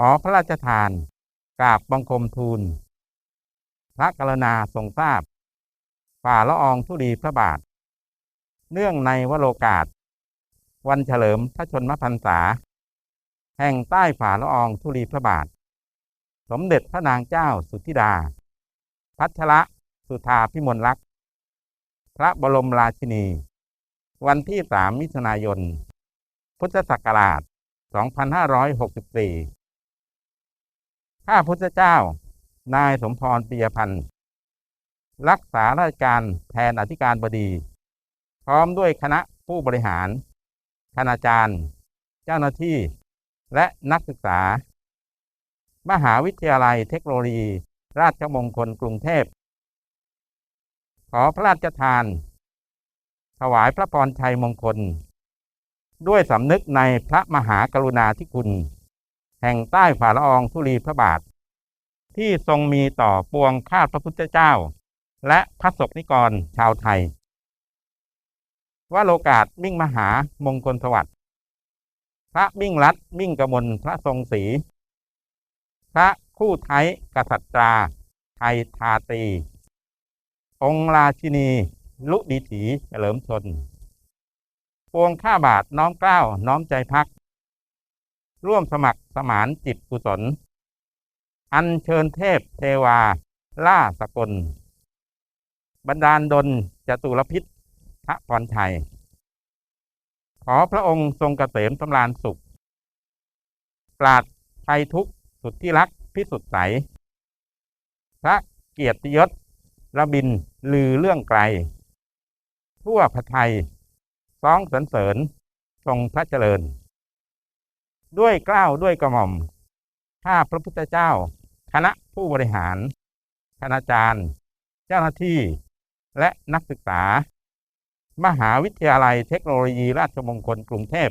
ขอพระราชทานกราบบังคมทูล พระกรณาทรงทราบ ฝ่าละอองธุลีพระบาท เนื่องในวโรกาส วันเฉลิมพระชนมพรรษา แห่งใต้ฝ่าละอองธุลีพระบาท สมเด็จพระนางเจ้าสุธิดา พัชระสุธาพิมลลักษณ์พระบรมราชินี วันที่ 3 มิถุนายน พุทธศักราช 2564 ข้าพุทธเจ้า นายสมพรปียพันธ์รักษาราชการแทนอธิการบดี พร้อมด้วยคณะผู้บริหารคณาจารย์ เจ้าหน้าที่ และนักศึกษา มหาวิทยาลัยเทคโนโลยี ราชมงคลกรุงเทพ ขอพระราชทาน ถวายพระพรชัยมงคล ด้วยสำนึกในพระมหากรุณาธิคุณ แห่งใต้ฝ่าละอองธุลีพระบาท ที่ทรงมีต่อปวงข้าพระพุทธเจ้า และพระสกนิกรชาวไทย ว่าโลกาสมิ่งมหามงคลสวัสดิ์พระมิ่งรัฐมิ่งกมลพระทรงศรีพระคู่ไทยกษัตราไทยทาตี องค์ราชินี ลุดีถีเฉลิมชนปวงข้าบาทน้อมเกล้าน้อมใจพัก ร่วมสมัครสมานจิตกุศล อัญเชิญเทพเทวา ล่าสกล บรรดาลดลจตุรพิษพระพรชัย ขอพระองค์ทรงกเกษมสำราญสุข ปราดภัยทุกสุดที่รักพิสุทธิ์ใส พระเกียรติยศระบินลือเรื่องไกล ทั่วพระไทย ซ้องสรรเสริญ ทรงพระเจริญ ด้วยเกล้าวด้วยกระหม่อมข้าพระพุทธเจ้า คณะผู้บริหาร คณาจารย์ เจ้าหน้าที่ และนักศึกษา มหาวิทยาลัยเทคโนโลยีราชมงคลกรุงเทพ